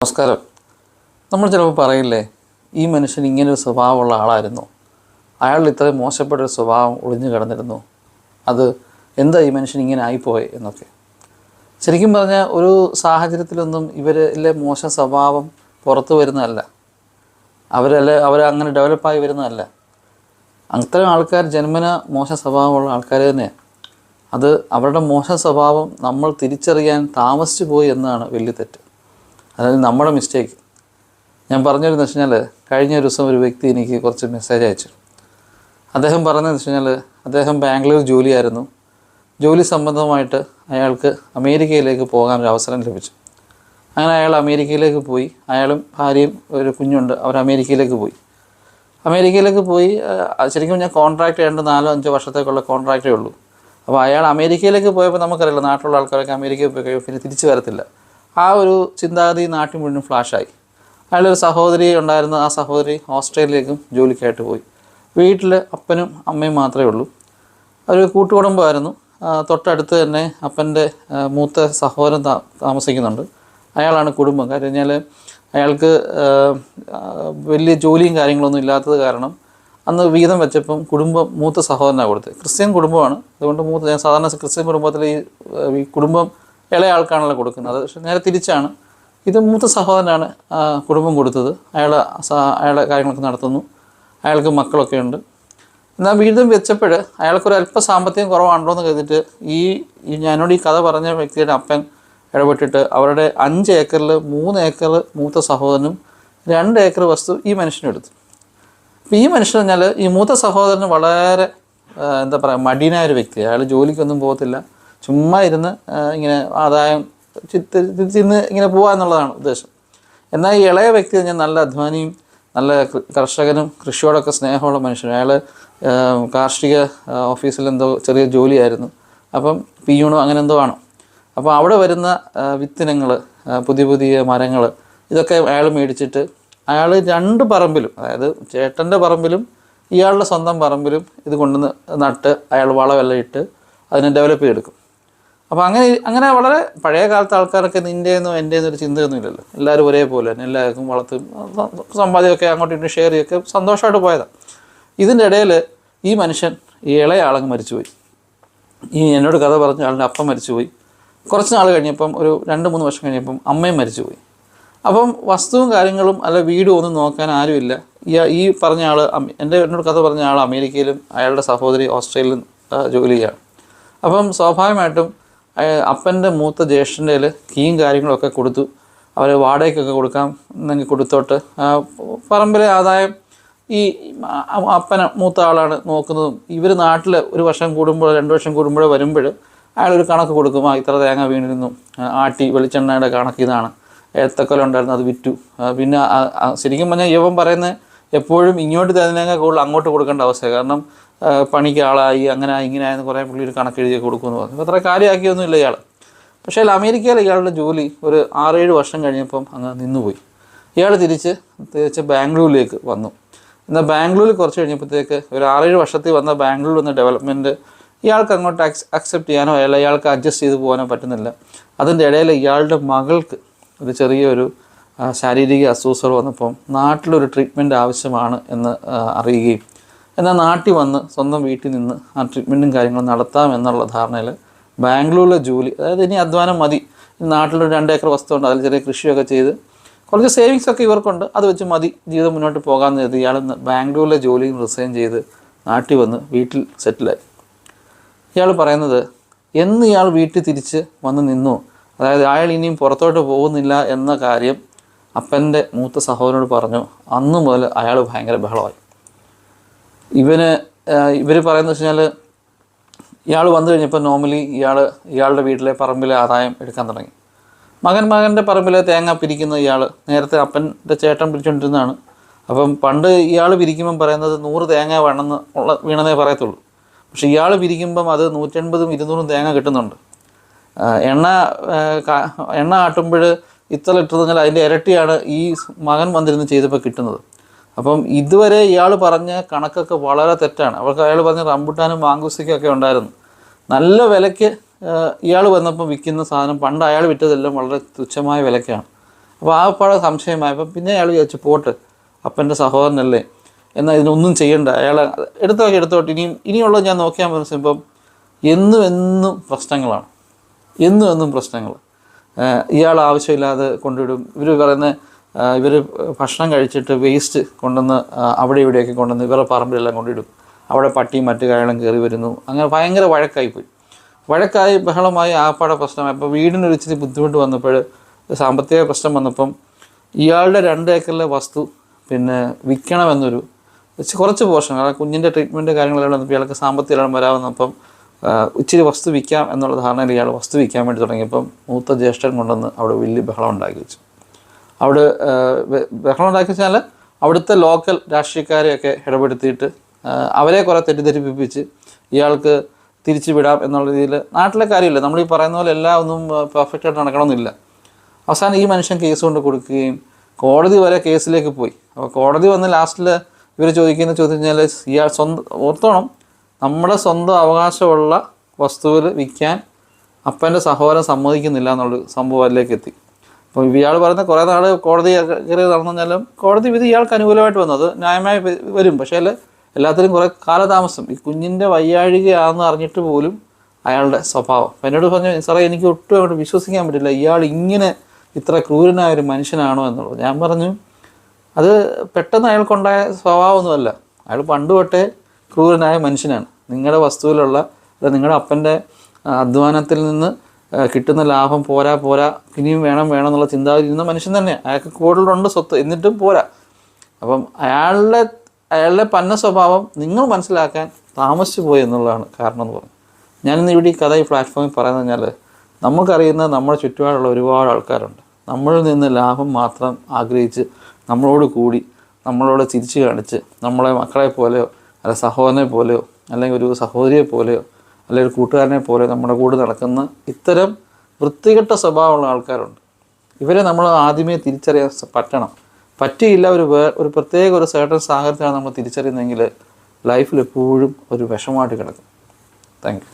നമസ്കാരം. നമ്മൾ ചിലപ്പോൾ പറയില്ലേ ഈ മനുഷ്യൻ ഇങ്ങനെ ഒരു സ്വഭാവമുള്ള ആളായിരുന്നു. അയാൾ ഇത്രയും മോശപ്പെട്ട ഒരു സ്വഭാവം ഒളിഞ്ഞു കിടന്നിരുന്നു. അത് എന്താ ഈ മനുഷ്യൻ ഇങ്ങനെ ആയിപ്പോയി എന്നൊക്കെ. ശരിക്കും പറഞ്ഞാൽ ഒരു സാഹചര്യത്തിലൊന്നും ഇവരിലെ മോശ സ്വഭാവം പുറത്തു വരുന്നതല്ല. അവരല്ല അവർ അങ്ങനെ ഡെവലപ്പായി വരുന്നതല്ല. അത്തരം ആൾക്കാർ ജന്മന മോശ സ്വഭാവമുള്ള ആൾക്കാർ തന്നെയാണ് അത് അവരുടെ മോശ സ്വഭാവം നമ്മൾ തിരിച്ചറിയാൻ താമസിച്ചു പോയി എന്നാണ് വലിയ തെറ്റ്. അതായത് നമ്മുടെ മിസ്റ്റേക്ക് ഞാൻ പറഞ്ഞൊരു വെച്ച് കഴിഞ്ഞ ഒരു ദിവസം ഒരു വ്യക്തി എനിക്ക് കുറച്ച് മെസ്സേജ് അയച്ചു. അദ്ദേഹം പറഞ്ഞതെന്ന് വെച്ച് കഴിഞ്ഞാൽ അദ്ദേഹം ബാംഗ്ലൂർ ജോലിയായിരുന്നു. ജോലി സംബന്ധമായിട്ട് അയാൾക്ക് അമേരിക്കയിലേക്ക് പോകാൻ ഒരു അവസരം ലഭിച്ചു. അങ്ങനെ അയാൾ അമേരിക്കയിലേക്ക് പോയി. അയാളും ഭാര്യയും ഒരു കുഞ്ഞുണ്ട്. അവർ അമേരിക്കയിലേക്ക് പോയി. അമേരിക്കയിലേക്ക് പോയി ശരിക്കും ഞാൻ കോൺട്രാക്ട് രണ്ട് നാലോ അഞ്ചോ വർഷത്തേക്കുള്ള കോൺട്രാക്റ്റേ ഉള്ളൂ. അപ്പോൾ അയാൾ അമേരിക്കയിലേക്ക് പോയപ്പോൾ നമുക്കറിയില്ല നാട്ടിലുള്ള ആൾക്കാരൊക്കെ അമേരിക്കയിൽ പോയി കഴിയുമ്പോൾ പിന്നെ തിരിച്ചു വരത്തില്ല. ആ ഒരു ചിന്താഗതി നാട്ടിൽ മുഴുവൻ ഫ്ലാഷായി. അയാളൊരു സഹോദരി ഉണ്ടായിരുന്ന ആ സഹോദരി ഓസ്ട്രേലിയയിലേക്കും ജോലിക്കായിട്ട് പോയി. വീട്ടിൽ അപ്പനും അമ്മയും മാത്രമേ ഉള്ളൂ. ഒരു കൂട്ടുകുടുംബമായിരുന്നു. തൊട്ടടുത്ത് തന്നെ അപ്പന്റെ മൂത്ത സഹോദരൻ താമസിക്കുന്നുണ്ട്. അയാളാണ് കുടുംബം. കാര്യം അയാൾക്ക് വലിയ ജോലിയും കാര്യങ്ങളൊന്നും ഇല്ലാത്തത് കാരണം അന്ന് വീതം വെച്ചപ്പം കുടുംബം മൂത്ത സഹോദരനാണ് കൊടുത്തത്. ക്രിസ്ത്യൻ കുടുംബമാണ്. അതുകൊണ്ട് മൂത്ത ഞാൻ സാധാരണ ക്രിസ്ത്യൻ കുടുംബത്തിൽ ഈ കുടുംബം ഇളയ ആൾക്കാണല്ലോ കൊടുക്കുന്നത്. അത് പക്ഷേ നേരെ തിരിച്ചാണ്. ഇത് മൂത്ത സഹോദരനാണ് കുടുംബം കൊടുത്തത്. അയാൾ അയാളെ കാര്യങ്ങളൊക്കെ നടത്തുന്നു. അയാൾക്ക് മക്കളൊക്കെ ഉണ്ട്. എന്നാൽ വീണ്ടും വെച്ചപ്പോൾ അയാൾക്കൊരു അല്പ സാമ്പത്തികം കുറവാണല്ലോ എന്ന് കരുതിയിട്ട് ഈ ഞാനോട് ഈ കഥ പറഞ്ഞ വ്യക്തിയുടെ അപ്പൻ ഇടപെട്ടിട്ട് അവരുടെ അഞ്ച് ഏക്കറിൽ മൂന്ന് ഏക്കർ മൂത്ത സഹോദരനും രണ്ട് ഏക്കർ വസ്തു ഈ മനുഷ്യനെടുത്തു അപ്പോൾ ഈ മനുഷ്യൻ പറഞ്ഞാൽ ഈ മൂത്ത സഹോദരന് വളരെ എന്താ പറയുക മടിയനായ ഒരു വ്യക്തി അയാൾ ജോലിക്കൊന്നും പോകത്തില്ല. ചുമ്മാ ഇരുന്ന് ഇങ്ങനെ ആദായം ചിന്ന് ഇങ്ങനെ പോവുക എന്നുള്ളതാണ് ഉദ്ദേശം. എന്നാൽ ഈ ഇളയ വ്യക്തി ഞാൻ നല്ല അധ്വാനിയും നല്ല കർഷകനും കൃഷിയോടൊക്കെ സ്നേഹമുള്ള മനുഷ്യനും അയാൾ കാർഷിക ഓഫീസിൽ എന്തോ ചെറിയ ജോലിയായിരുന്നു. അപ്പം പിയൂണോ അങ്ങനെ എന്തോ ആണ്? അപ്പോൾ അവിടെ വരുന്ന വിത്തിനങ്ങൾ പുതിയ പുതിയ മരങ്ങൾ ഇതൊക്കെ അയാൾ മേടിച്ചിട്ട് അയാൾ രണ്ട് പറമ്പിലും അതായത് ചേട്ടന്റെ പറമ്പിലും ഇയാളുടെ സ്വന്തം പറമ്പിലും ഇത് കൊണ്ടുവന്ന് നട്ട് അയാൾ വളമെല്ലാം ഇട്ട് അതിനെ ഡെവലപ്പ് ചെയ്തെടുക്കും. അപ്പോൾ അങ്ങനെ അങ്ങനെ വളരെ പഴയ കാലത്തെ ആൾക്കാരൊക്കെ നിന്റെയെന്നോ എന്റെയെന്നോ ഒരു ചിന്തയൊന്നും ഇല്ലല്ലോ. എല്ലാവരും ഒരേപോലെ തന്നെ എല്ലാവർക്കും വളർത്ത് സമ്പാദ്യമൊക്കെ അങ്ങോട്ടും ഇങ്ങോട്ടും ഷെയർ ചെയ്യൊക്കെ സന്തോഷമായിട്ട് പോയതാണ് ഇതിന്റെ ഇടയിൽ ഈ മനുഷ്യൻ ഈ മരിച്ചുപോയി. ഈ എന്നോട് കഥ പറഞ്ഞ ആളിന്റെ അപ്പം മരിച്ചുപോയി. കുറച്ച് നാൾ കഴിഞ്ഞപ്പം ഒരു രണ്ട് മൂന്ന് വർഷം കഴിഞ്ഞപ്പം അമ്മയും മരിച്ചുപോയി. അപ്പം വസ്തുവും കാര്യങ്ങളും അല്ല വീടും ഒന്നും നോക്കാൻ ആരുമില്ല ഈ പറഞ്ഞ ആൾ എന്റെ എന്നോട് കഥ പറഞ്ഞ ആൾ അമേരിക്കയിലും അയാളുടെ സഹോദരി ഓസ്ട്രേലിയയിലും ജോലി ചെയ്യാണ് അപ്പം സ്വാഭാവികമായിട്ടും അപ്പന്റെ മൂത്ത ജ്യേഷ്ഠന്റെ കയ്യിൽ കീയും കാര്യങ്ങളൊക്കെ കൊടുത്തു. അവർ വാടകയ്ക്കൊക്കെ കൊടുക്കാം എന്നെങ്കിൽ കൊടുത്തോട്ട്. പറമ്പിലെ ആദായം ഈ അപ്പന മൂത്ത ആളാണ് നോക്കുന്നതും. ഇവർ നാട്ടിൽ ഒരു വർഷം കൂടുമ്പോൾ രണ്ട് വർഷം കൂടുമ്പോൾ വരുമ്പോൾ അയാളൊരു കണക്ക് കൊടുക്കും. ആ ഇത്ര തേങ്ങ വീണിരുന്നു. ആട്ടി വെളിച്ചെണ്ണയുടെ കണക്ക് ഇതാണ്. ഏത്തക്കൊല ഉണ്ടായിരുന്നു അത് വിറ്റു. പിന്നെ ശരിക്കും പറഞ്ഞാൽ ഇവൻ പറയുന്നത് എപ്പോഴും ഇങ്ങോട്ട് തരുന്നതിനേക്കാൾ കൂടുതൽ അങ്ങോട്ട് കൊടുക്കേണ്ട അവസ്ഥ കാരണം പണിക്ക് ആളായി അങ്ങനെ ആയി, ഇങ്ങനെ ആയെന്ന് കുറേ പുള്ളി ഒരു കണക്ക് എഴുതി കൊടുക്കുമെന്ന് പറഞ്ഞു. അപ്പോൾ അത്ര കാര്യമാക്കിയൊന്നുമില്ല ഇയാൾ പക്ഷേ അമേരിക്കയിൽ ഇയാളുടെ ജോലി ഒരു ആറേഴ് വർഷം കഴിഞ്ഞപ്പം അങ്ങ് നിന്നുപോയി. ഇയാൾ തിരിച്ച് തിരിച്ച് ബാംഗ്ലൂരിലേക്ക് വന്നു. എന്നാൽ ബാംഗ്ലൂരിൽ കുറച്ച് കഴിഞ്ഞപ്പോഴത്തേക്ക് ഒരു ആറേഴ് വർഷത്തിൽ വന്ന ബാംഗ്ലൂരിൽ വന്ന ഡെവലപ്മെന്റ് ഇയാൾക്ക് അങ്ങോട്ട് അക്സെപ്റ്റ് ചെയ്യാനോ അല്ല ഇയാൾക്ക് അഡ്ജസ്റ്റ് ചെയ്ത് പോകാനോ പറ്റുന്നില്ല. അതിന്റെ ഇടയിൽ ഇയാളുടെ മകൾക്ക് ഒരു ചെറിയൊരു ശാരീരിക അസ്വസ്ഥത വന്നപ്പം നാട്ടിലൊരു ട്രീറ്റ്മെന്റ് ആവശ്യമാണ് എന്ന് അറിയുകയും. എന്നാൽ നാട്ടിൽ വന്ന് സ്വന്തം വീട്ടിൽ നിന്ന് ആ ട്രീറ്റ്മെന്റും കാര്യങ്ങളും നടത്താം എന്നുള്ള ധാരണയിൽ ബാംഗ്ലൂരിലെ ജോലി അതായത് ഇനി അധ്വാനം മതി. നാട്ടിലൊരു രണ്ട് ഏക്കർ വസ്തു ഉണ്ട് അതിൽ ചെറിയ കൃഷിയൊക്കെ ചെയ്ത് കുറച്ച് സേവിങ്സ് ഒക്കെ ഇവർക്കുണ്ട് അത് വെച്ച് മതി ജീവിതം മുന്നോട്ട് പോകാമെന്ന് കരുതി ഇയാൾ ബാംഗ്ലൂരിലെ ജോലിയിൽ റിസൈൻ ചെയ്ത് നാട്ടിൽ വന്ന് വീട്ടിൽ സെറ്റിലായി ഇയാൾ പറയുന്നത് എന്ന് ഇയാൾ വീട്ടിൽ തിരിച്ച് വന്ന് നിന്നു. അതായത് അയാൾ ഇനിയും പുറത്തോട്ട് പോകുന്നില്ല എന്ന കാര്യം അപ്പന്റെ മൂത്ത സഹോദരനോട് പറഞ്ഞു അന്ന് മുതൽ അയാൾ ഭയങ്കര ബഹളമായി. ഇവന് ഇവർ പറയുന്നത് വെച്ച് കഴിഞ്ഞാൽ ഇയാൾ വന്നു കഴിഞ്ഞപ്പോൾ നോർമലി ഇയാൾ ഇയാളുടെ വീട്ടിലെ പറമ്പിലെ ആദായം എടുക്കാൻ തുടങ്ങി. മകൻ മകന്റെ പറമ്പിലെ തേങ്ങ പിരിക്കുന്ന ഇയാൾ നേരത്തെ അപ്പന്റെ ചേട്ടൻ പിരിച്ചുകൊണ്ടിരുന്നതാണ് അപ്പം പണ്ട് ഇയാൾ പിരിക്കുമ്പം പറയുന്നത് നൂറ് തേങ്ങ വേണമെന്ന് ഉള്ള വീണെന്നേ പറയത്തുള്ളൂ. പക്ഷേ ഇയാൾ പിരിക്കുമ്പം അത് നൂറ്റൻപതും ഇരുന്നൂറും തേങ്ങ കിട്ടുന്നുണ്ട്. എണ്ണ എണ്ണ ആട്ടുമ്പോൾ ഇത്ര ലിറ്റർ എന്നാൽ അതിന്റെ ഇരട്ടിയാണ് ഈ മകൻ വന്നിരുന്ന് ചെയ്തപ്പോൾ കിട്ടുന്നത്. അപ്പം ഇതുവരെ ഇയാൾ പറഞ്ഞ കണക്കൊക്കെ വളരെ തെറ്റാണ്. അവർക്ക് അയാൾ പറഞ്ഞ റംബുട്ടാനും മാങ്കുസിക്കൊക്കെ ഉണ്ടായിരുന്നു. നല്ല വിലയ്ക്ക് ഇയാൾ വന്നപ്പോൾ വിൽക്കുന്ന സാധനം പണ്ട് അയാൾ വിറ്റതെല്ലാം വളരെ തുച്ഛമായ വിലയ്ക്കാണ്. അപ്പോൾ ആ പാടെ സംശയമായപ്പോൾ പിന്നെ അയാൾ വിചാരിച്ചു പോട്ട് അപ്പന്റെ സഹോദരനല്ലേ എന്നാൽ ഇതിനൊന്നും ചെയ്യണ്ട. അയാൾ എടുത്തോട്ടെ എടുത്തോട്ട് ഇനിയും ഇനിയുള്ളത് ഞാൻ നോക്കിയാൽ മനസ്സിലിപ്പം എന്നും എന്നും പ്രശ്നങ്ങളാണ്. എന്നും എന്നും പ്രശ്നങ്ങൾ. ഇയാൾ ആവശ്യമില്ലാതെ കൊണ്ടുവിടും. ഇവർ പറയുന്ന ഇവർ ഭക്ഷണം കഴിച്ചിട്ട് വേസ്റ്റ് കൊണ്ടുവന്ന് അവിടെ ഇവിടെയൊക്കെ കൊണ്ടുവന്ന് ഇവരുടെ പറമ്പിലെല്ലാം കൊണ്ടിടും അവിടെ പട്ടിയും മറ്റു കാര്യങ്ങളും കയറി വരുന്നു. അങ്ങനെ ഭയങ്കര വഴക്കായിപ്പോയി വഴക്കായി ബഹളമായി ആപ്പാടെ പ്രശ്നമായി. അപ്പോൾ വീടിനൊരു ഇച്ചിരി ബുദ്ധിമുട്ട് വന്നപ്പോൾ സാമ്പത്തിക പ്രശ്നം വന്നപ്പം ഇയാളുടെ രണ്ട് ഏക്കറിലെ വസ്തു പിന്നെ വിൽക്കണമെന്നൊരു കുറച്ച് പോർഷൻ കാരണം കുഞ്ഞിന്റെ ട്രീറ്റ്മെന്റ് കാര്യങ്ങളെല്ലാം വന്നപ്പോൾ ഇയാൾക്ക് സാമ്പത്തികം വരാമെന്നപ്പം ഇച്ചിരി വസ്തു വിൽക്കാം എന്നുള്ള ധാരണയിൽ ഇയാൾ വസ്തു വിൽക്കാൻ വേണ്ടി തുടങ്ങിയപ്പം മൂത്ത ജ്യേഷ്ഠൻ കൊണ്ടുവന്ന് അവിടെ വലിയ ബഹളം ഉണ്ടാക്കി വെച്ചു. അവിടെ ബഹളം ഉണ്ടാക്കി വെച്ചാൽ അവിടുത്തെ ലോക്കൽ രാഷ്ട്രീയക്കാരെയൊക്കെ ഇടപെടുത്തിയിട്ട് അവരെ കുറേ തെറ്റിദ്ധരിപ്പിച്ച് ഇയാൾക്ക് തിരിച്ചു വിടാം എന്നുള്ള രീതിയിൽ നാട്ടിലെ കാര്യമില്ല. നമ്മൾ ഈ പറയുന്ന പോലെ എല്ലാം ഒന്നും പെർഫെക്റ്റായിട്ട് നടക്കണമെന്നില്ല. അവസാനം ഈ മനുഷ്യൻ കേസ് കൊണ്ട് കൊടുക്കുകയും കോടതി വരെ കേസിലേക്ക് പോയി. അപ്പോൾ കോടതി വന്ന് ലാസ്റ്റിൽ ഇവർ ചോദിക്കുന്ന ചോദിച്ചു കഴിഞ്ഞാൽ ഇയാൾ സ്വന്തം ഓർത്തോണം നമ്മുടെ സ്വന്തം അവകാശമുള്ള വസ്തുവിൽ വിൽക്കാൻ അപ്പന്റെ സഹോദരൻ സമ്മതിക്കുന്നില്ല എന്നുള്ള സംഭവത്തിലേക്ക് എത്തി. അപ്പോൾ ഇയാൾ പറയുന്ന കുറേ നാൾ കോടതി കയറി നടന്നു കോടതി വിധി ഇയാൾക്ക് അനുകൂലമായിട്ട് വന്നത് ന്യായമായി വരും. പക്ഷേ എല്ലാത്തിനും കുറേ കാലതാമസം. ഈ കുഞ്ഞിന്റെ വയ്യാഴികയാണെന്ന് അറിഞ്ഞിട്ട് പോലും അയാളുടെ സ്വഭാവം. അപ്പം എന്നോട് പറഞ്ഞു സാറേ എനിക്ക് ഒട്ടും അങ്ങോട്ട് വിശ്വസിക്കാൻ പറ്റില്ല. ഇയാൾ ഇങ്ങനെ ഇത്ര ക്രൂരനായ ഒരു മനുഷ്യനാണോ എന്നുള്ളത്? ഞാൻ പറഞ്ഞു അത് പെട്ടെന്ന് അയാൾക്കുണ്ടായ സ്വഭാവമൊന്നുമല്ല. അയാൾ പണ്ട് തൊട്ടേ ക്രൂരനായ മനുഷ്യനാണ്. നിങ്ങളുടെ വസ്തുവിലുള്ള നിങ്ങളുടെ അപ്പന്റെ അധ്വാനത്തിൽ നിന്ന് കിട്ടുന്ന ലാഭം പോരാ പോരാ ഇനിയും വേണം വേണം എന്നുള്ള ചിന്താഗതി ഇരുന്ന മനുഷ്യൻ തന്നെയാണ് അയാൾക്ക് കൂടുതലുണ്ട് സ്വത്ത് എന്നിട്ടും പോരാ. അപ്പം അയാളുടെ അയാളുടെ പന്ന സ്വഭാവം നിങ്ങൾ മനസ്സിലാക്കാൻ താമസിച്ചു പോയി എന്നുള്ളതാണ് കാരണം എന്ന് പറഞ്ഞു ഞാനിന്ന് ഇവിടെ ഈ കഥ ഈ പ്ലാറ്റ്ഫോമിൽ പറയുന്നത് കഴിഞ്ഞാൽ നമുക്കറിയുന്ന നമ്മുടെ ചുറ്റുപാടുള്ള ഒരുപാട് ആൾക്കാരുണ്ട്. നമ്മളിൽ നിന്ന് ലാഭം മാത്രം ആഗ്രഹിച്ച് നമ്മളോട് കൂടി നമ്മളോട് തിരിച്ച് കാണിച്ച് നമ്മളെ മക്കളെ പോലെയോ അല്ല സഹോദരനെ പോലെയോ അല്ലെങ്കിൽ ഒരു സഹോദരിയെ പോലെയോ അല്ലെങ്കിൽ ഒരു കൂട്ടുകാരനെ പോലെയോ നമ്മുടെ കൂടെ നടക്കുന്ന ഇത്തരം വൃത്തികെട്ട സ്വഭാവമുള്ള ആൾക്കാരുണ്ട്. ഇവരെ നമ്മൾ ആദ്യമേ തിരിച്ചറിയാൻ പറ്റണം. പറ്റിയില്ല ഒരു വേ ഒരു പ്രത്യേക ഒരു സേട്ടൻ സാഹചര്യത്തിലാണ് നമ്മൾ തിരിച്ചറിയുന്നതെങ്കിൽ ലൈഫിൽ എപ്പോഴും ഒരു വിഷമമായിട്ട് കിടക്കും. താങ്ക്